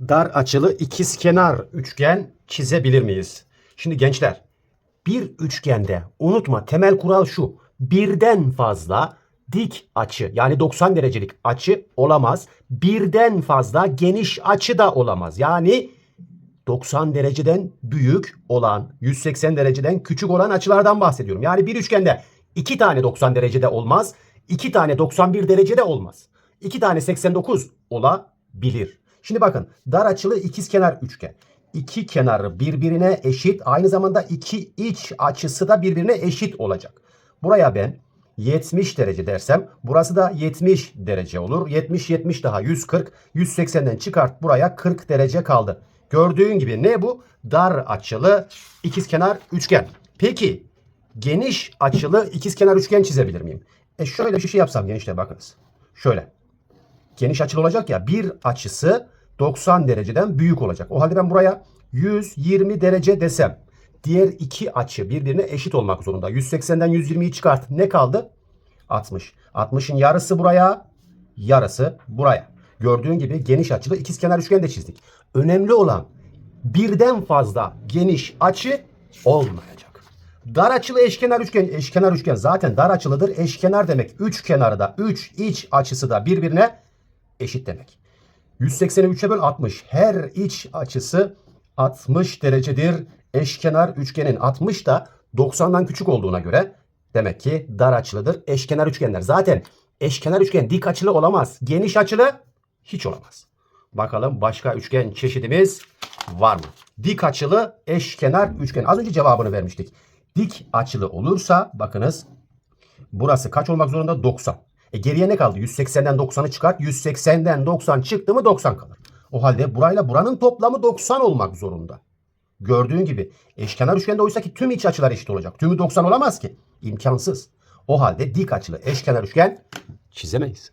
dar açılı ikizkenar üçgen çizebilir miyiz? Şimdi gençler bir üçgende unutma temel kural şu. Birden fazla dik açı yani 90 derecelik açı olamaz. Birden fazla geniş açı da olamaz. Yani 90 dereceden büyük olan, 180 dereceden küçük olan açılardan bahsediyorum. Yani bir üçgende iki tane 90 derecede olmaz, iki tane 91 derecede olmaz. İki tane 89 olabilir. Şimdi bakın dar açılı ikizkenar üçgen. İki kenarı birbirine eşit, aynı zamanda iki iç açısı da birbirine eşit olacak. Buraya ben 70 derece dersem burası da 70 derece olur. 70 70 daha 140. 180'den çıkart buraya 40 derece kaldı. Gördüğün gibi ne bu? Dar açılı ikizkenar üçgen. Peki geniş açılı ikizkenar üçgen çizebilir miyim? E şöyle bir şey yapsam gençler bakınız. Şöyle. Geniş açılı olacak ya bir açısı 90 dereceden büyük olacak. O halde ben buraya 120 derece desem diğer iki açı birbirine eşit olmak zorunda. 180'den 120'yi çıkart. Ne kaldı? 60. 60'ın yarısı buraya, yarısı buraya. Gördüğün gibi geniş açılı ikizkenar üçgen de çizdik. Önemli olan birden fazla geniş açı olmayacak. Dar açılı eşkenar üçgen, eşkenar üçgen zaten dar açılıdır. Eşkenar demek üç kenarı da, üç iç açısı da birbirine eşit demek. 180'i 3'e böl 60. Her iç açısı 60 derecedir. Eşkenar üçgenin 60 da 90'dan küçük olduğuna göre demek ki dar açılıdır. Eşkenar üçgenler zaten eşkenar üçgen dik açılı olamaz. Geniş açılı hiç olamaz. Bakalım başka üçgen çeşidimiz var mı? Dik açılı eşkenar üçgen. Az önce cevabını vermiştik. Dik açılı olursa bakınız Burası kaç olmak zorunda? 90. E geriye ne kaldı? 180'den 90'ı çıkart. 180'den 90 çıktı mı 90 kalır. O halde burayla buranın toplamı 90 olmak zorunda. Gördüğün gibi eşkenar üçgende oysa ki tüm iç açılar eşit olacak. Tümü 90 olamaz ki. İmkansız. O halde dik açılı eşkenar üçgen çizemeyiz.